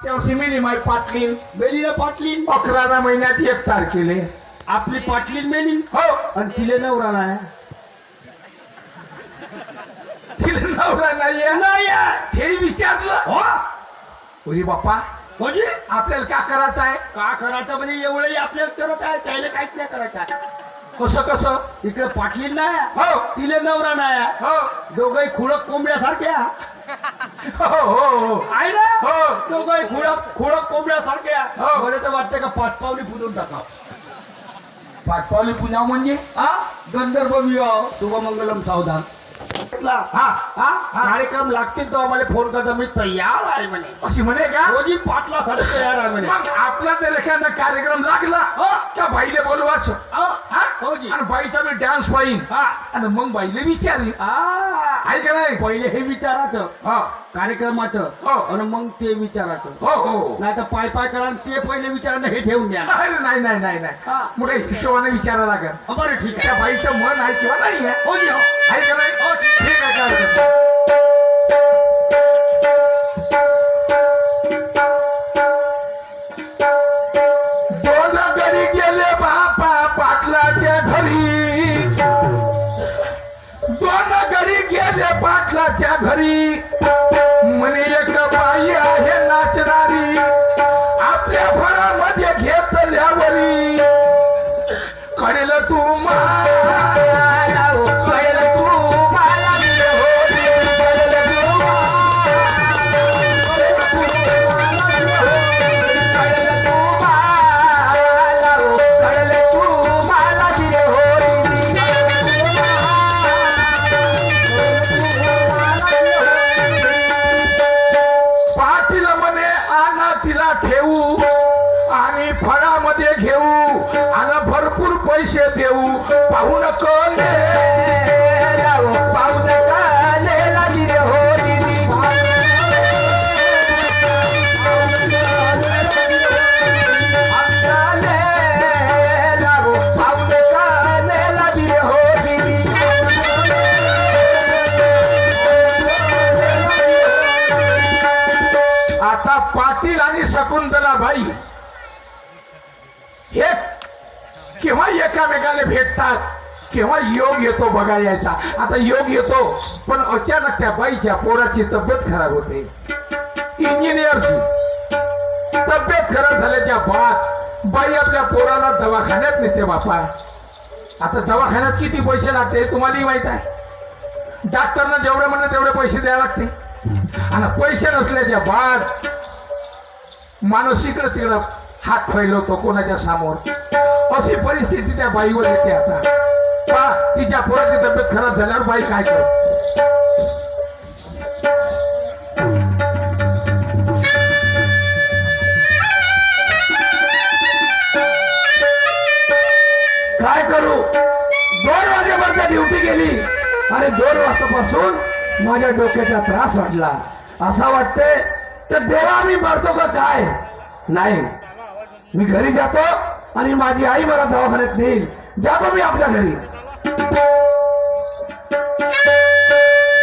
त्यावर्षी मेली माय पाटलीन. मेलीला पाटलीन. अकराव्या महिन्यात एक तारखेले. आपली पाटलीन मेली हो. आणि तिले नवरा नाही तिला नवरा नाहीये? नाही हे विचारलं. हो. अरे बाप्पा म्हणजे आपल्याला का करायचं आहे? का करायचं म्हणजे एवढंही आपल्याला करत आहे त्याला काहीच नाही करायचं आहे. कसं कसं? इकडे पाटलीन नाही हो. तिले नवरा नाही हो. दोघही खुडक कोंबड्यासारख्या हो हो हो. आहे ना? हो. कोंबड्यासारख्या हो. मला तर वाटतं का पाच पावली फुटून टाका पाचपावली पुण्या म्हणजे? हा? गंधर्व विवाह शुभमंगलम सावधान. हा. हा? कार्यक्रम लागतील तो आम्हाला फोन करता मी तयार आहे म्हणे. अशी म्हणे का? रोजी पाटलासाठी तयार आहे म्हणे. मग आपला जर एखादा कार्यक्रम लागला हो. का बाईले बोलवायचं. हो. हा? होजी. आणि बाईचा मी डान्स पाहिन हा. आणि मग बाईले विचारी आ, आहे का नाही? पहिले हे विचारायचं हा. कार्यक्रमाचं हो. आणि मग ते विचारायचं हो हो नाही तर पाय पाय करा आणि ते पहिले विचारायचं हे ठेवून द्या. अरे नाही नाही नाही नाही. हा. मोठ्या हिशोबाने विचारा लागेल. हा, बरं ठीक त्या आहे बाईचं मन आहे किंवा नाही आहे हो जी हो. आहे का नाही? हो, ठीक ठीक आहे काय हरकत नाही. गेले घरी. म्हणे एक बाई आहे नाचणारी. आपल्या फळामध्ये घेतल्यावरी. कळलं तू मा पाटील आणि शकुंतला बाई हे केव्हा एकामेकाला भेटतात केव्हा योग येतो बघा यायचा आता योग येतो पण अचानक त्या बाईच्या पोराची तब्येत खराब होते. इंजिनियरची तब्येत खराब झाल्याच्या बाद बाई आपल्या पोराला दवाखान्यात नेते बापा. आता दवाखान्यात किती पैसे लागते हे तुम्हालाही माहीत आहे. डॉक्टरनं जेवढे म्हणलं तेवढे पैसे द्यावे लागते. आणि पैसे नसल्याच्या बाद माणूस इकडं तिकडं हात फैलवतो कोणाच्या समोर. अशी परिस्थिती त्या बाईवर येते आता. पा तिच्या पोराची तब्येत खराब झाल्यावर बाई काय करते काय करू? दोन वाजेपर्यंत ड्युटी गेली. आणि दोन वाजतापासून माझ्या डोक्याचा त्रास वाढला. असा वाटतंय तर देवा मी मरतो का काय? नाही. मी घरी जातो आणि माझी आई मला दवाखान्यात नेईल. जातो मी आपल्या घरी.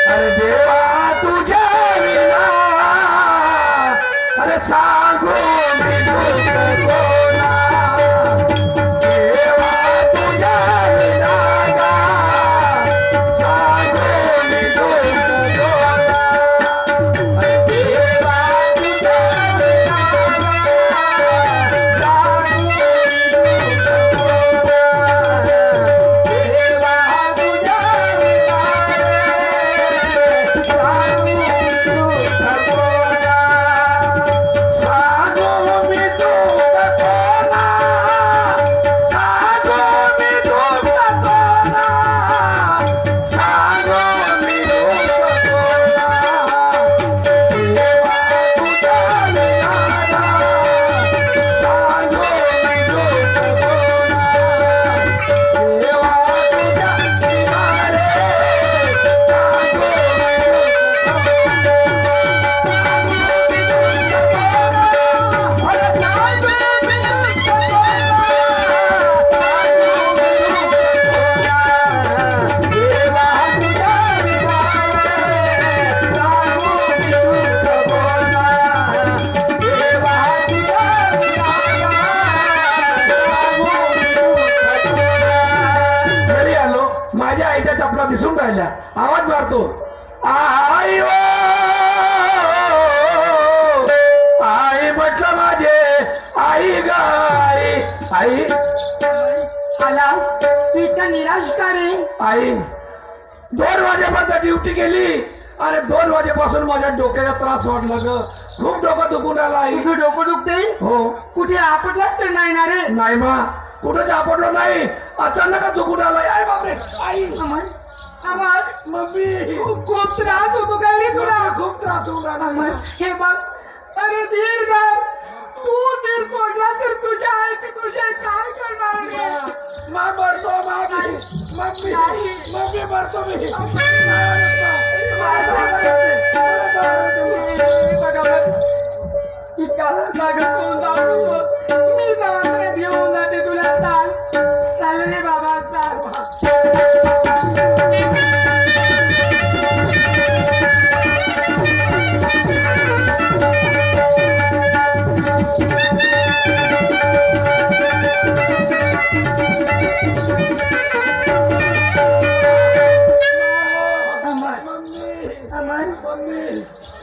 अरे देवा! वाटला ग. खूप डोकं दुखून तुझं डोकं दुखते हो. कुठे आपटलाच तर नाही ना रे. नाही मा. कुठं सापडलो नाही. अचानक दुखून आलाय आई बापरे. आई. अमर अमर मम्मी. खूप खूप त्रास होतो काय रे तुला? खूप त्रास होऊन राहिला. अमर हे बघ. अरे धीर धर तू धीर सोडला तर तुझ्या आई ते तुझे काय करणार रे मा मरतो मा मी. मम्मी. नाही. मम्मी मरतो मी. इतका लागत होऊन जाऊ. मी घेऊन जाते तुला. चाल. चाल रे बाबा चाल.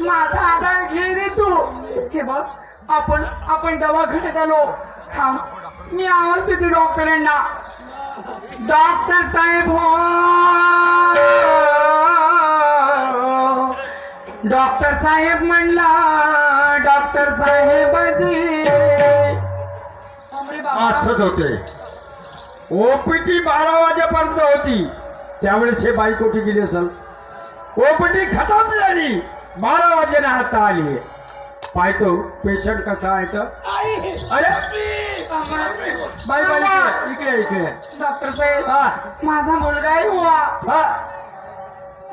माझा आधार घे रे तू. हे बघ आपण आपण दवाखान्यात आलो. थांब मी आवाज देते डॉक्टरांना. डॉक्टर साहेब हो. डॉक्टर साहेब म्हणला डॉक्टर साहेब असंच होते. ओपीटी बारा वाजेपर्यंत होती. त्यावेळेस हे बाईक कोठी गेली असेल? ओपीटी खतम झाली. बारा वाजेला आता आली. पाहतो पेशंट कसा आहे तर अरे! बाई बाई इकडे इकडे डॉक्टर साहेब हा. माझा मुलगा आहे हुआ हा.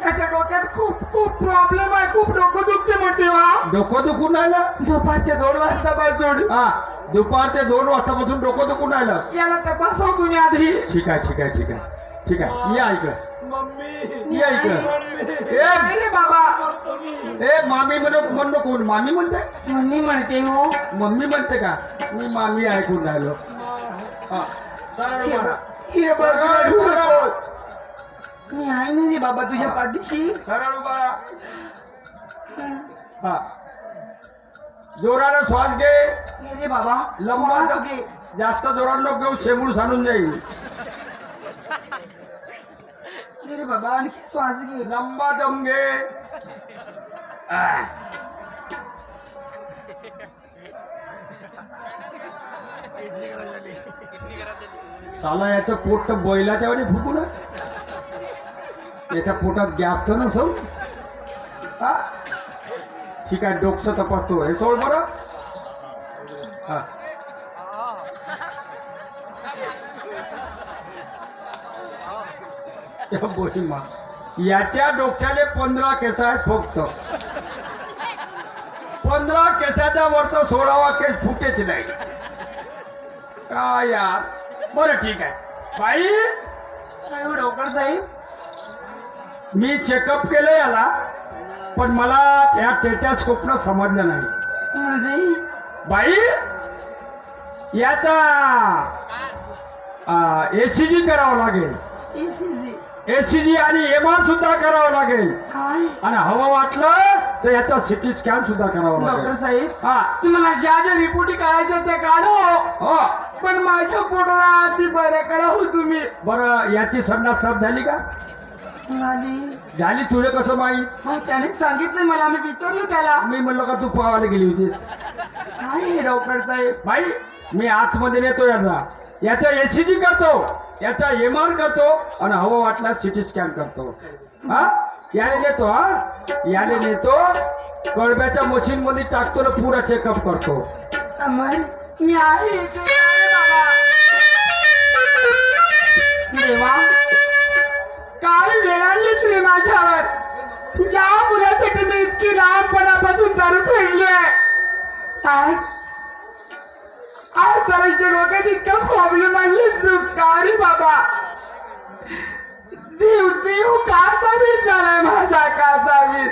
त्याच्या डोक्यात खूप खूप प्रॉब्लेम आहे. खूप डोकं दुखते म्हणते वा डोकं दुखून राहिलं? दुपारच्या दोन वाजतापासून हा. दुपार ते दोन वाजतापासून डोकं दुखून राहिलं. याला तपासव तुम्ही आधी. ठीक आहे ठीक आहे ठीक आहे. ठीक आहे. या इकडं. मम्मी. या इकडं ए नाही रे बाबा. ए मामी म्हणून म्हणू कोण? मामी म्हणते? मम्मी म्हणते हो. मम्मी म्हणते का? मी मामी ऐकून राहिलो. हा. हे बघ. हे सरळ रडू उभा राहा. मी आहे ना रे बाबा तुझ्या पाठीशी. सरळ उभा राहा. हा. जोरानं श्वास घे. हे रे बाबा लंबा घे. जास्त जोरानं नको घेऊ शेमूळ सांडून जाईल. बाबा आणखी श्वास घे. लंबा दम घे. साला याचं पोट तर बैलाच्या वाणी फुकू ना. याच्या पोटात गॅस तर नसल. हा ठीक आहे डोकसं तपासतो. हे सोड बरं. हा. बोहिमा. याच्या डोक्याले पंधरा केस आहेत फक्त. पंधरा केसाच्या वरचा सोळावा केस फुटेच नाही. काय यार? बरं ठीक आहे. बाई? हो डॉक्टर साहेब? मी चेकअप केलं याला पण मला त्या टेटास्कोपनं समजलं नाही. बाई? याचा एसीजी करावं लागेल. ECG. एसीजी आणि एम आर सुद्धा करावं लागेल. काय? आणि हवा वाटलं तर याचा सिटी स्कॅन सुद्धा करावा डॉक्टर लागेल साहेब हा. तुम्हाला ज्या ज्या रिपोर्टी काढायच्या त्या काढा. हो. पण माझ्या पोटाला आधी बरं करा हो तुम्ही. बरं याची संडास साफ झाली का? झाली. झाली तुले कसं माहीत? हो त्याने सांगितलं मला मी विचारलं त्याला. मी म्हणलो का तू पवायला गेली होतीस? काय हे डॉक्टर साहेब? बाई मी आतमध्ये नेतो याचा. याचा एसीजी करतो. याचा एम आर करतो आणि हवं वाटला सिटी स्कॅन करतो. हा? याने नेतो हा? याने नेतो कळब्याच्या मशीन मध्ये टाकतो ना पुरा चेकअप करतो. अमर मी आहे देवा काय वेळालीच रे माझ्यावर. ज्या मुलासाठी मी इतकी लहानपणापासून दारू फेडले आज आज करायच्या डोक्यात इतका प्रॉब्लेम आणले तू बाबा? जीव जीव काचा वीज झालाय माझा काचा वीज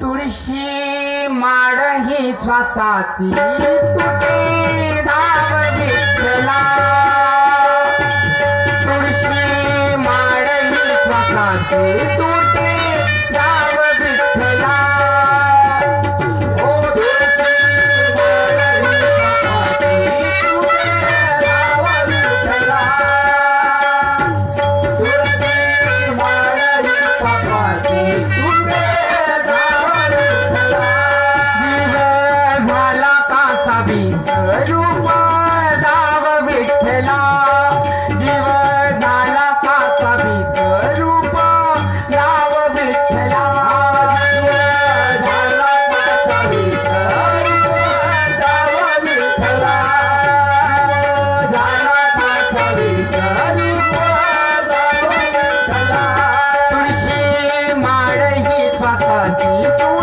तुळशी माड ही स्वतःची तुटे धाव घेतला. तुळशी माड ही स्वतःची तुटे स्वतःची तू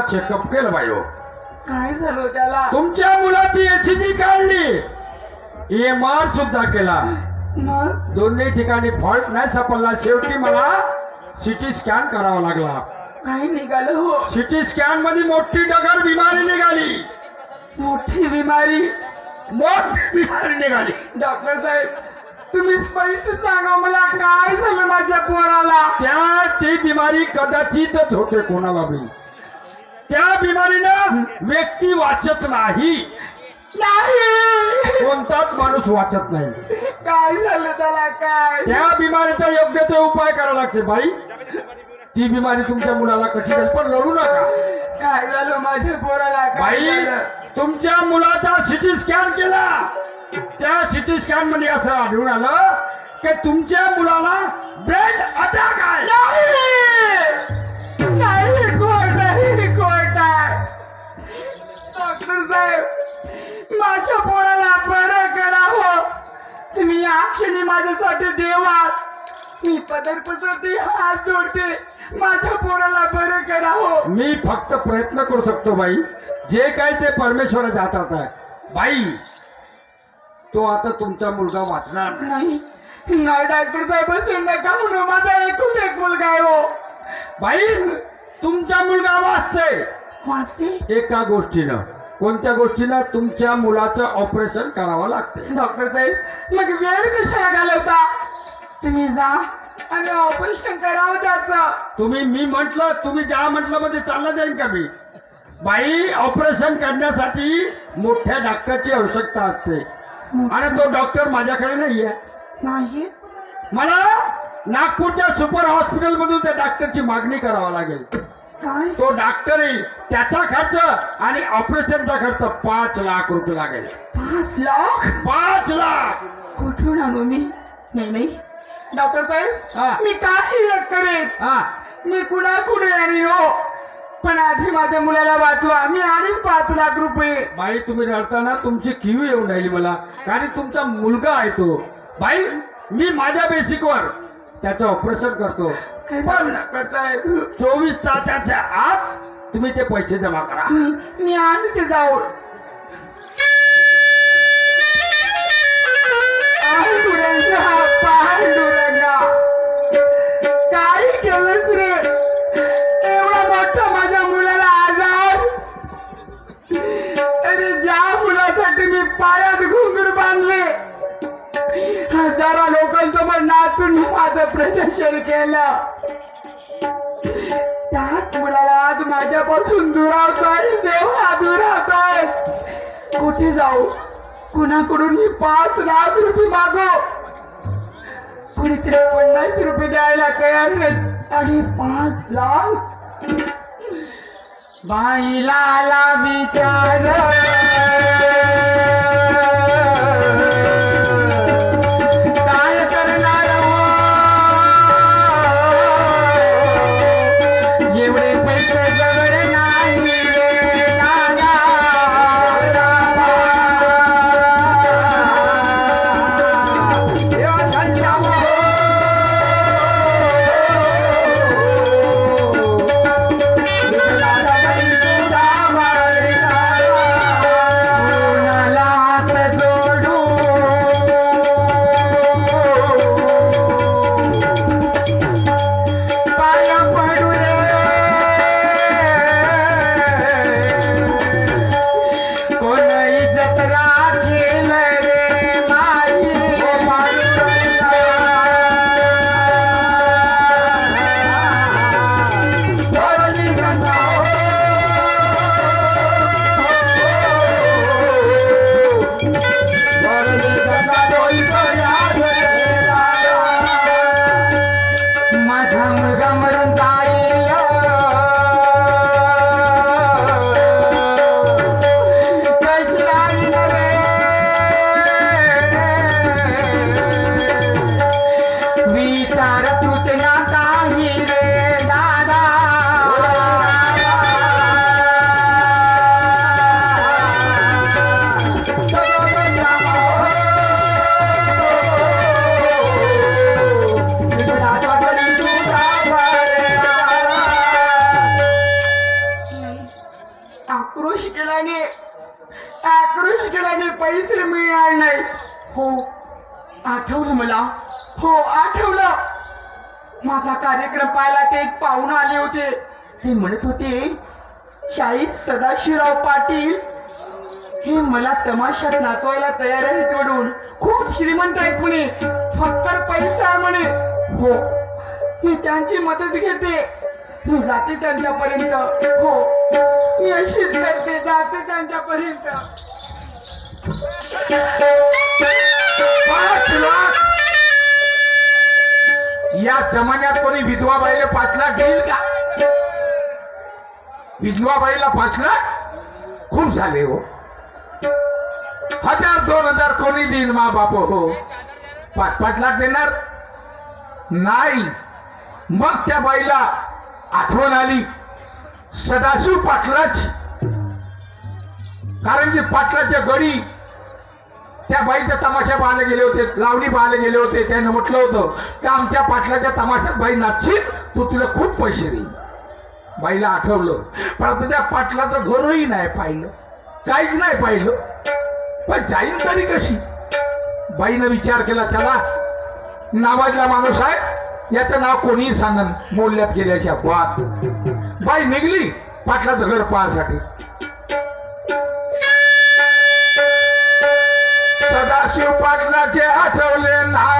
चेकअप केलं बाई हो काय झालं त्याला? तुमच्या मुलाची एचडी काढली. एम आर सुद्धा केला. मग? दोन्ही ठिकाणी फॉल्ट नाही सापडला. शेवटी मला सिटी स्कॅन करावा लागला. काय निघालं हो. सिटी स्कॅनमध्ये मोठी डगर बिमारी निघाली. मोठी बिमारी. मोठी बिमारी निघाली. डॉक्टर साहेब तुम्ही स्पष्ट सांगा मला काय झालं माझ्या पोराला? त्या ती बिमारी कदाचितच होते कोणाला बी. त्या बिमारीनं व्यक्ती वाचत नाही. नाही. कोणताच माणूस वाचत नाही. काय झालं त्याला काय? त्या बिमारीचा योग्य ते उपाय करावा लागते बाई. ती बिमारी तुमच्या मुलाला कशी जाईल पण रडू नका. काय झालं माझ्या पोराला? काय बाई झालं? तुमच्या मुलाचा सिटी स्कॅन केला. त्या सिटी स्कॅनमध्ये असं आढळून आलं की तुमच्या मुलाला ब्रेन अटॅक आहे. नाही. नाही खोट या क्षणी माझ्यासाठी देवात मी पदर पसरते हात जोडते. माझ्या पोराला बरं करावं. मी फक्त प्रयत्न करू शकतो बाई. जे काय ते परमेश्वराच्या हातात आहे बाई तो आता तुमचा मुलगा वाचणार नाही. नाही. डॉक्टर साहेब बसून नका म्हणून माझा एकूण एक मुलगा आहे हो. बाई तुमचा मुलगा वाचते वाचते? एका गोष्टीनं. कोणत्या गोष्टीनं तुमच्या मुलाचं ऑपरेशन करावं लागते डॉक्टर साहेब मग वेळ कशाला घालवता? तुम्ही जा आणि ऑपरेशन करावं त्याचं. तुम्ही मी म्हंटल तुम्ही ज्या म्हटलं मध्ये चाललं जाईल का मी? बाई ऑपरेशन करण्यासाठी मोठ्या डॉक्टरची आवश्यकता असते. आणि तो डॉक्टर माझ्याकडे नाहीये. नाही? मला नागपूरच्या सुपर हॉस्पिटल मधून त्या डॉक्टरची मागणी करावा लागेल. काय? तो डॉक्टर येईल त्याचा खर्च आणि ऑपरेशनचा खर्च पाच लाख रुपये लागेल. पाच लाख? पाच लाख! कुठून आणू मी? नाही नाही. डॉक्टर हा. साहेब मी काही करेन. हा. मी कुणा कुठे आणि हो? पण आधी माझ्या मुलाला वाचवा. मी आणि पाच लाख रुपये. बाई तुम्ही रडताना तुमची किवी येऊन राहिली मला. कारण तुमचा मुलगा आहे तो. बाई मी माझ्या बेसिकवर त्याचं ऑपरेशन करतो. काय चोवीस तासाच्या आत तुम्ही ते पैसे जमा करा. मी मी आणते जाऊन वाचून मी माझं प्रदर्शन केलं. त्याच मुलाला आज माझ्यापासून दुरावतोय देवा दुरावतोय कुठे जाऊ? कुणाकडून मी पाच लाख रुपये मागो? कुणीतरी पन्नास रुपये द्यायला तयार नाही आणि पाच लाख? बाईला विचार हो आठवलं मला. हो आठवलं. माझा कार्यक्रम पाहायला ते एक पाहुणा आले होते. ते म्हणत होते शाहीद सदाशिवराव पाटील हे मला तमाशात नाचवायला तयार आहेत म्हणून. खूप श्रीमंत आहेत म्हणे. फक्कर पैसा आहे म्हणे. हो मी त्यांची मदत घेते. मी जाते त्यांच्यापर्यंत. हो मी अशीच करते जाते त्यांच्यापर्यंत. पाच लाख. या जमान्यात कोणी विधवा बाईला पाच लाख देईल का? विधवा बाईला पाच लाख? खूप झाले हो. हजार दोन हजार कोणी देईल मा बाप हो. पाच पाच लाख देणार? नाही. मग त्या बाईला आठवण आली. सदाशिव पाटलाच. कारण की पाटलाच्या गडी त्या बाईच्या तमाशा पाहायला गेले होते लावणी पाहायला गेले होते त्यानं म्हटलं होतं की आमच्या पाटलाच्या तमाशात बाई नाचशील तू तुला खूप पैसे देईल बाईला आठवलं. परंतु त्या पाटलाचं घरही नाही पाहिलं. काहीच नाही पाहिलं. पण जाईन तरी कशी? बाईनं विचार केला त्याला नावाजला माणूस आहे याचं नाव कोणीही सांगन मोडल्यात गेल्याच्या बाद. बाई निघली पाटलाचं घर पाहासाठी सदाशिव पाटलाचे आठवले नाव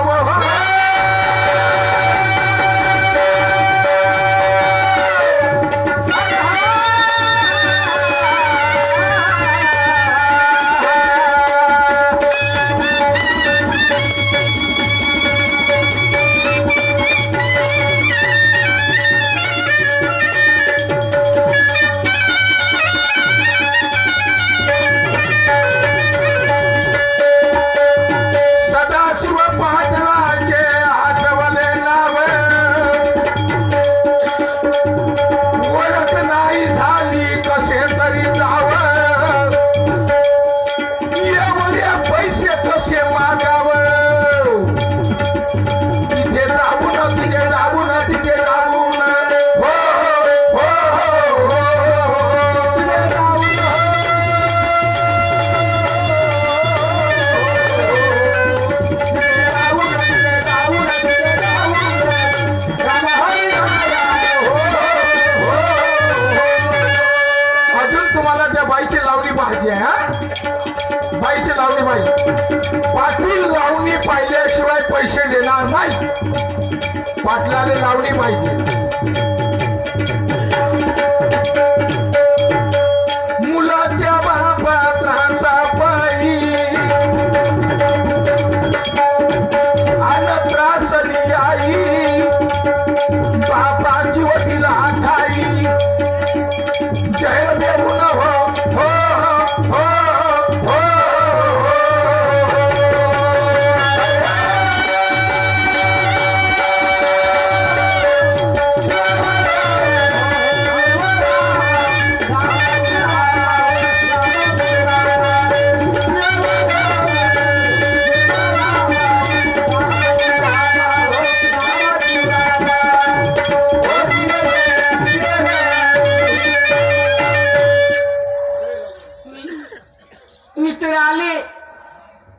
मित्र आले.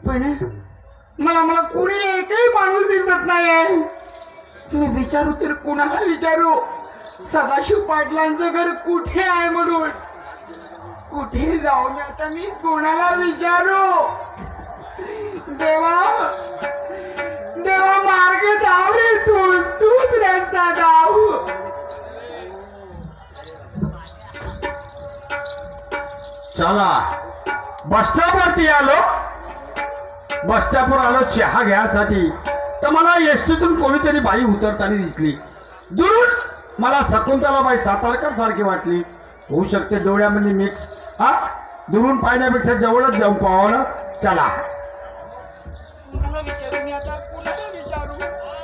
पण मला मला कुणी एकही माणूस दिसत नाही मी विचारू तर कुणाला विचारू? सदाशिव पाटलांचं घर कुठे आहे म्हणून? कुठे जाऊ मी? आता मी कोणाला विचारू? देवा देवा मार्ग जाऊ रे तू तूच रस्ता जाऊ चला. बसस्टॉपवरती आलो. बसस्टॉपवर आलो चहा घ्यायसाठी. तर मला एसटीतून कोणीतरी बाई उतरताना दिसली. दुरून मला शकुंतलाबाई सातारकर सारखी वाटली. होऊ शकते डोळ्यामध्ये मिक्स हा? दुरून पाहण्यापेक्षा जवळच जाऊन पाहावं चला.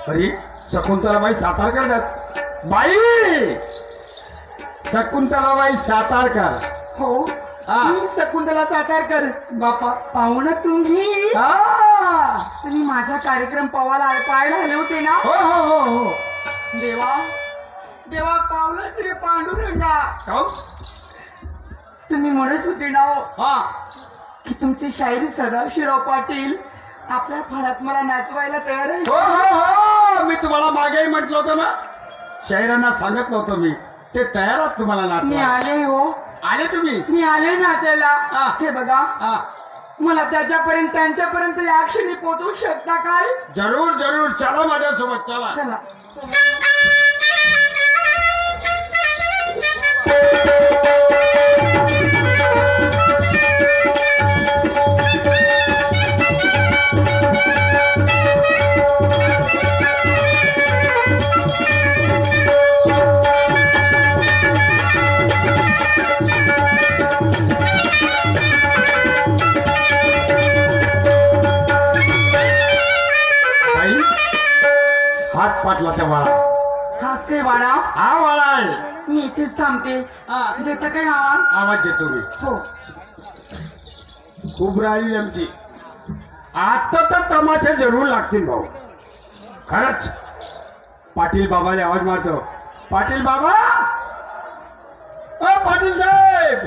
अरे शकुंतलाबाई सातारकर बाई! शकुंतलाबाई सातारकर. हो. हा. मी शकुंतला सातारकर बापा. पाहुणं तुम्ही? हा. तुम्ही माझा कार्यक्रम पावाला पाहायला आले होते ना? हो हो हो हो. देवा देवा पावलं श्री पांडुरंगा. काहून? तुम्ही म्हणत होते ना हो, हा. की तुमची शायरी सदाशिवराव पाटील आपल्या फळात मला नाचवायला तयार आहे हो हो हो. मी तुम्हाला मागेही म्हटलं होतं ना? शाहिरांना सांगितलं होतं मी. ते तयार आहात तुम्हाला मी आले हो. आले तुम्ही? मी आले नाचायला. हा. हे बघा. हा. मला त्याच्यापर्यंत त्यांच्यापर्यंत या क्षणी पोहोचवू शकता काय? जरूर जरूर. चला माझ्यासोबत चला. चला. हात पाटलाच्या वाळा हाच काय वाडा हा वाळा आहे. मी इथेच थांबते. देता काय आवाज आवाज देतो मी. हो. खूप राहिली आमची. आता तर तमाशा जरूर लागतील भाऊ. खरंच. पाटील बाबाने आवाज मारतो. पाटील बाबा! अ पाटील साहेब!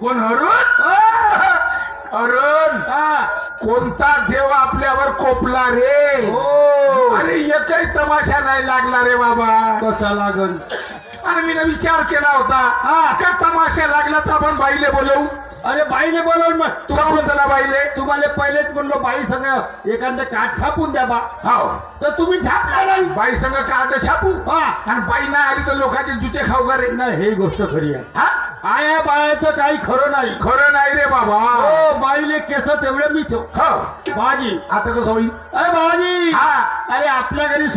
कोण अरुण अ, अरुण हा. कोणता देव आपल्यावर कोपला रे? हो. अरे एकही तमाशा नाही लागला रे बाबा. कसा लागल? आणि मी विचार केला होता हा. का तमाशा लागला तर आपण बाईले बोलवू? अरे बाईने बोलवून मग. शकुंतला बाईले. तुम्हाला पहिलेच बोललो बाई संग एखादं काठ छापून द्या बा. हो. तर तुम्ही छापला नाही बाई संग कार्ड छापू? हा. आणि बाई नाही आली तर लोकांचे जुते खाऊ का रे नाही हे गोष्ट खरी आहे. हा? आया बायाचं काही खरं नाही. खरं नाही रे बाबा. हो बाईले केस तेवढे मीच. हो. बाजी. आता कसं होईल? अरे बाजी. हा. अरे आपल्या घरी